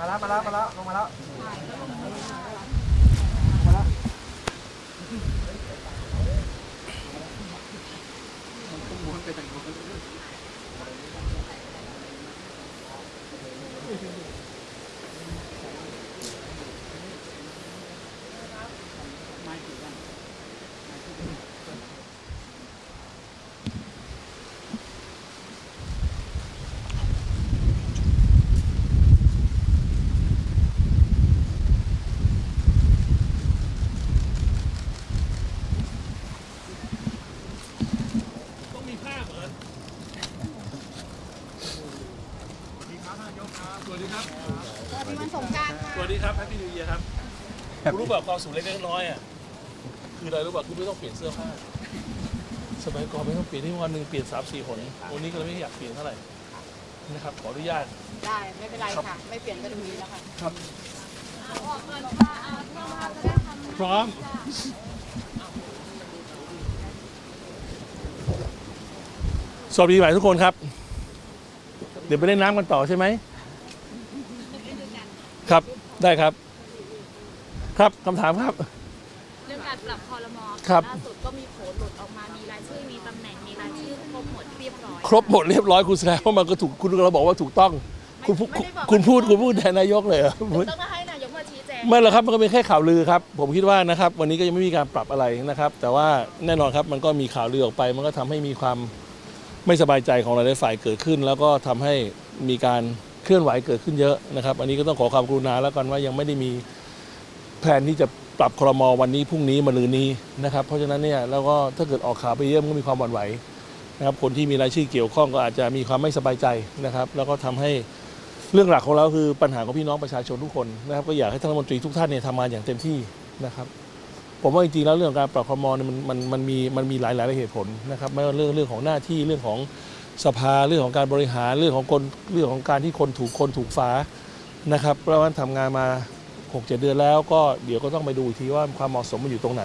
มาแล้วมาแล้วมาแล้วลงมาแล้วต้องมีภาพเหรอ สวัสดีครับ สวัสดีวันสงกรารค่ะ สวัสดีครับแฮปปี้นิวเยียครับคุณรู้แบบความสุขเล็กๆน้อยๆอะ คืออะไรรู้ป่ะคุณไม่ต้องเปลี่ยนเสื้อผ้า สมัยก่อนไม่ต้องเปลี่ยนที่วันหนึ่งเปลี่ยนสามสี่หนวันนี้ก็เลยไม่อยากเปลี่ยนเท่าไหร่นะครับ ขออนุญาต ได้ ไม่เป็นไรค่ะ ไม่เปลี่ยนก็ดูนี้แล้วค่ะครับพร้อม สวัสดีใหม่ทุกคนครับ เดี๋ยวไปเล่นน้ำกันต่อใช่ไหม ครับได้ครับ ครับคำถามครับ เรื่องการปรับคอรมอครับ ล่าสุดก็มีโผล่หลุดออกมามีรายชื่อมีตำแหน่งมีรายชื่อครบหมดเรียบร้อยครบหมดเรียบร้อยคุณแสดงว่ามันก็ถูกคุณเราบอกว่าถูกต้อง คุณพูดคุณพูดคุณพูดแทนนายกเลยเหรอ ต้องให้นายกมาชี้แจงไม่หรอกครับมันก็เป็นแค่ข่าวลือครับผมคิดว่านะครับวันนี้ก็ยังไม่มีการปรับอะไรนะครับ แต่ว่าแน่นอนครับมันก็มีข่าวลือออกไป มันก็ทำให้มีความไม่สบายใจของหลายๆฝ่ายเกิดขึ้น แล้วก็ทำให้มีการเค ลื่อนไหวเกิดขึ้นเยอะนะครับ อันนี้ก็ต้องขอความกรุณาแล้วกันว่ายังไม่ได้มีแผนที่จะปรับครมวันนี้พรุ่งนี้มะรืนนี้นะครับ เพราะฉะนั้นเนี่ยแล้วก็ถ้าเกิดออกข่าวไปเยอะมันก็มีความหวั่นไหวนะครับคนที่มีรายชื่อเกี่ยวข้องก็อาจจะมีความไม่สบายใจนะครับ แล้วก็ทำให้เรื่องหลักของเราคือปัญหาของพี่น้องประชาชนทุกคนนะครับ ก็อยากให้ท่านรัฐมนตรีทุกท่านเนี่ยทำงานอย่างเต็มที่นะครับ ผมว่าจริงๆแล้วเรื่องของการปรับครมเนี่ยมันมันมันมีมันมีหลายหลายเหตุผลนะครับไม่ว่าเรื่องเรื่องของหน้าที่เรื่องของ สภาเรื่องของการบริหารเรื่องของคนเรื่องของการที่คนถูกคนถูกฟ้านะครับเพราะว่าทำงานมา6กเดือนแล้ว ก็เดี๋ยวก็ต้องไปดูอีกทีว่าความเหมาะสมมันอยู่ตรงไหน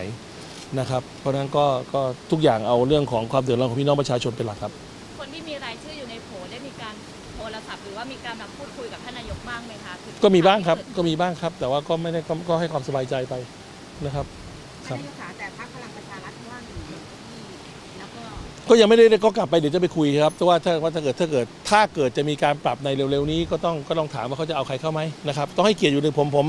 นะครับ เพราะฉะนั้นก็ก็ทุกอย่างเอาเรื่องของความเดือดร้อนของพี่น้องประชาชนเป็นหลักครับ คนที่มีรายชื่ออยู่ในโผล่ได้มีการโทรศัพท์หรือว่ามีการแบบพูดคุยกับท่านนายกบ้างไหมคะถึก็มีบ้างครับก็มีบ้างครับ แต่ว่าก็ไม่ได้ก็ก็ให้ความสบายใจไปนะครับ ครับท่านนายกขาแต่พรรคพลังประชารัฐว่างอยู่ที่แล้ว ก็ก็ยังไม่ได้ก็กลับไปเดี๋ยวจะไปคุยครับแต่ว่าถ้าว่าถ้าเกิดถ้าเกิดถ้าเกิดจะมีการปรับในเร็วๆนี้ก็ต้องก็ต้องถามว่าเขาจะเอาใครเข้าไหมนะครับต้องให้เกียรติอยู่ในผมผม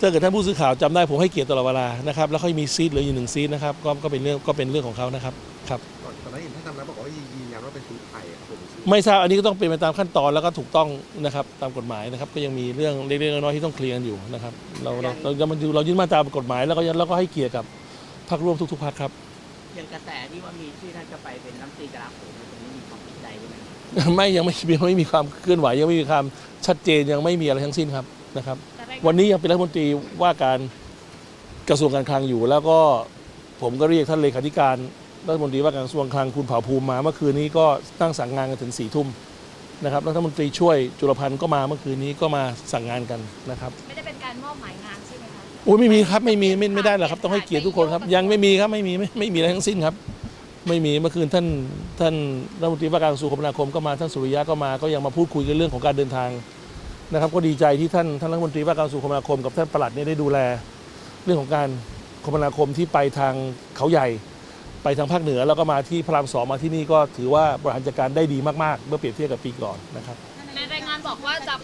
ถ้าเกิดท่านผู้สื่อข่าวจำได้ผมให้เกียรติตลอดเวลานะครับแล้วเขามีซีทเหลืออยู่หนึ่งซีทนะครับก็ก็เป็นเรื่องก็เป็นเรื่องของเขานะครับครับก่อนตอนนั้นเห็นท่านทำแล้วบอกว่ายืนยันว่าเป็นชุดไทยครับผมไม่ทราบอันนี้ก็ต้องเป็นไปตามขั้นตอนแล้วก็ถูกต้องนะครับตามกฎหมายนะครับก็ยังมีเรื่องเล็กๆน้อยๆที่ต้องเคลียร์กันอยู่นะครับเราเราเราเรามันเรายื่นมาตามกฎหมายแล้วก็แล้วก็ให้เกียรติกับพรรคร่วมทุกๆพรรคครับ อย่างกระแสที่ว่ามีชื่อท่านจะไปเป็นรัฐมนตรีกลาโหมตรงนี้มีความสนใจด้วยไหมไม่ยังไม่ยังไม่มีความเคลื่อนไหวยังไม่มีความชัดเจนยังไม่มีอะไรทั้งสิ้นครับนะครับแต่รายวันนี้ยังเป็นรัฐมนตรีว่าการกระทรวงการคลังอยู่ แล้วก็ผมก็เรียกท่านเลขาธิการรัฐมนตรีว่าการกระทรวงคลังคุณเผ่าภูมิมาเมื่อคืนนี้ก็ตั้งสั่งงานกันถึงสี่ทุ่มนะครับรัฐมนตรีช่วยจุลพันธ์ก็มาเมื่อคืนนี้ก็มาสั่งงานกันนะครับ ไม่ได้เป็นการมอบหมายงานใช่ไหมคะ โอ้ยไม่มีครับไม่มีไม่ไม่ได้หรอกครับ ต้องให้เกียรติทุกคนครับ ยังไม่มีครับไม่มีไม่ไม่มีอะไรทั้งสิ้นครับ ไม่มีเมื่อคืนท่านท่านรัฐมนตรีว่าการกระทรวงคมนาคมก็มาท่านสุริยะก็มาก็ยังมาพูดคุยกันเรื่องของการเดินทางนะครับ ก็ดีใจที่ท่านท่านรัฐมนตรีว่าการกระทรวงคมนาคมกับท่านปลัดเนี่ยได้ดูแล เรื่องของการคมนาคมที่ไปทางเขาใหญ่ ไปทางภาคเหนือแล้วก็มาที่พระรามสองมาที่นี่ก็ถือว่าบริหารจัดการได้ดีมากๆ เมื่อเปรียบเทียบกับปีก่อนนะครับ ในรายงานบอกว่าจะ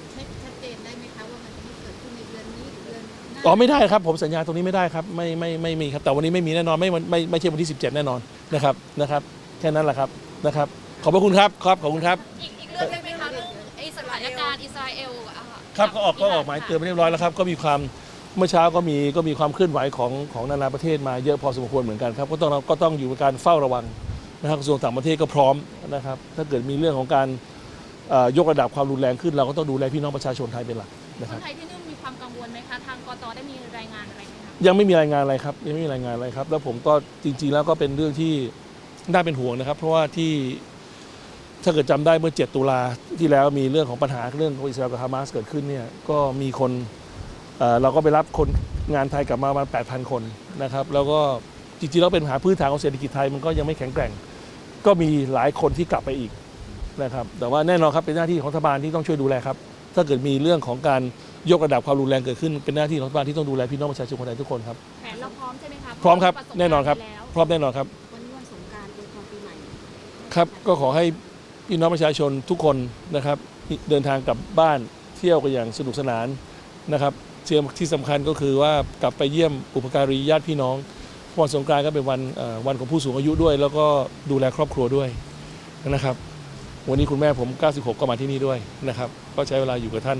อเดือนหน้าอ๋อไม่ได้ครับผมสัญญาตรงนี้ไม่ได้ครับไม่ไม่ไม่มีครับแต่วันนี้ไม่มีแน่นอนไม่ไม่ไม่ไม่ใช่วันที่ 17 แน่นอนนะครับนะครับแค่นั้นแหละครับนะครับ ขอบพระคุณครับครับขอบคุณครับ อีกอีกเรื่องหนึงไหมคะเรื่องไอ้สถานการณ์อิสราเอลอะค่ะครับก็ออกก็ออกหมายเตือนไปเรียบร้อยแล้วครับก็มีความเมื่อเช้าก็มีก็มีความเคลื่อนไหวของของนานาประเทศมาเยอะพอสมควรเหมือนกันครับก็ต้องก็ต้องอยู่ในการเฝ้าระวังนะครับกระทรวงต่างประเทศก็พร้อมนะครับ ถ้าเกิดมีเรื่องของการเอ่อยกระดับความรุนแรงขึ้นเราก็ต้องดูแลพี่น้องประชาชนไทยเป็นหลักนะคครับนไทยที่นู่นมี ควางคะทางกตได้มีรายงานอะไรไหมคะยังไม่มีรายงานอะไรครับยังไม่มีรายงานอะไรครับ แล้วผมก็จริง ๆ แล้วก็เป็นเรื่องที่น่าเป็นห่วงนะครับ เพราะว่าที่ถ้าเกิดจำได้เมื่อ 7 ตุลาที่แล้วมีเรื่องของปัญหาเรื่องของอิสราเอลกับฮามาสเกิดขึ้นเนี่ยก็มีคนเอ่อเราก็ไปรับคนงานไทยกลับมาประมาณ8,000 คนนะครับ แล้วก็จริงๆแล้วเป็นปัญหาพื้นฐานของเศรษฐกิจไทยมันก็ยังไม่แข็งแกร่ง ก็มีหลายคนที่กลับไปอีกนะครับ แต่ว่าแน่นอนครับเป็นหน้าที่ของรัฐบาลที่ต้องช่วยดูแลครับ ถ้าเกิดมีเรื่องของการ ยกระดับความรุนแรงเกิดขึ้นเป็นหน้าที่ของรัฐบาลที่ต้องดูแลพี่น้องประชาชนคนไทยทุกคนครับ แผนเราพร้อมใช่ไหมคะพร้อมครับปะสกาแน่นอนครับไปแล้วพร้อมแน่นอนครับ วันนี้วันสงกรารเป็นความปีใหม่ครับก็ขอให้พี่น้องประชาชนทุกคนนะครับเดินทางกลับบ้านเที่ยวกันอย่างสนุกสนานนะครับเที่ยที่สำคัญก็คือว่ากลับไปเยี่ยมอุปการีญาติพี่น้องวันสงกรานต์ก็เป็นวันเอ่อวันของผู้สูงอายุด้วย แล้วก็ดูแลครอบครัวด้วยนะครับ วันนี้คุณแม่ผม 96 ก็มาที่นี่ด้วยนะครับ ก็ใช้เวลาอยู่กับท่าน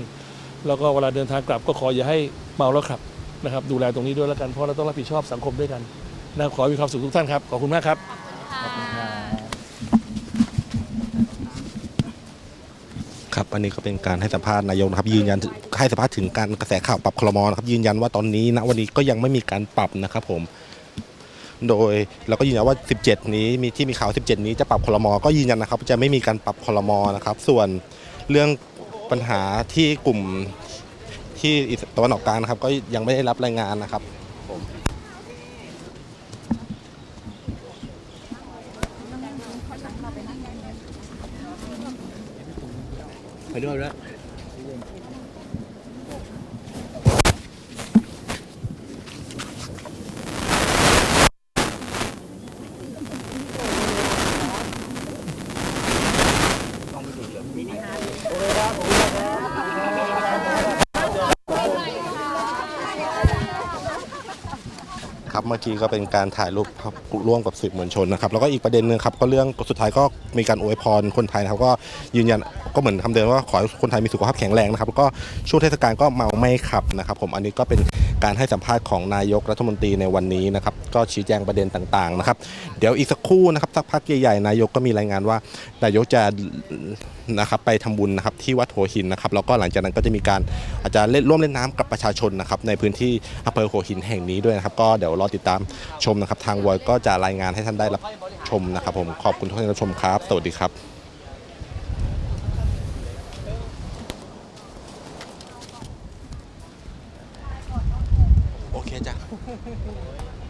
แล้วก็เวลาเดินทางกลับก็ขออย่าให้เมาแล้วขับนะครับดูแลตรงนี้ด้วยแล้วกันเพราะเราต้องรับผิดชอบสังคมด้วยกันนะขอให้มีความสุขทุกท่านครับขอบคุณมากครับ ครับอันนี้ก็เป็นการให้สัมภาษณ์นายกนะครับยืนยันให้สัมภาษณ์ถึงการกระแสข่าวปรับคลมอนะครับยืนยันว่าตอนนี้ณวันนี้ก็ยังไม่มีการปรับนะครับผม โดยเราก็ยืนยันว่า 17 นี้มีที่มีข่าว 17 นี้จะปรับคลมอก็ยืนยันนะครับ จะไม่มีการปรับคลมอนะครับ ส่วนเรื่อง ปัญหาที่กลุ่มที่อีสตะวันออกกลางนะครับ ก็ยังไม่ได้รับรายงานนะครับผมไปด้วยแล้ว ครับเมื่อกี้ก็เป็นการถ่ายรูปครับร่วมกับสื่อมวลชนนะครับแล้วก็อีกประเด็นหนึ่งครับก็เรื่องสุดท้ายก็มีการอวยพรคนไทยนะครับก็ยืนยันก็เหมือนคำเดิมว่าขอให้คนไทยมีสุขภาพแข็งแรงนะครับแล้วก็ช่วงเทศกาลก็เมาไม่ขับนะครับผมอันนี้ก็เป็น การให้สัมภาษณ์ของนายกรัฐมนตรีในวันนี้นะครับก็ชี้แจงประเด็นต่างๆนะครับเดี๋ยวอีกสักครู่นะครับสักพักใหญ่ๆนายกก็มีรายงานว่านายกจะนะครับไปทำบุญนะครับที่วัดหัวหินนะครับแล้วก็หลังจากนั้นก็จะมีการอาจจะเล่นร่วมเล่นน้ำกับประชาชนนะครับในพื้นที่อำเภอหัวหินแห่งนี้ด้วยนะครับก็เดี๋ยวรอติดตามชมนะครับทางวอยก็จะรายงานให้ท่านได้รับชมนะครับผมขอบคุณทุกท่านที่รับชมครับ สวัสดีครับ โอเคจ้ะ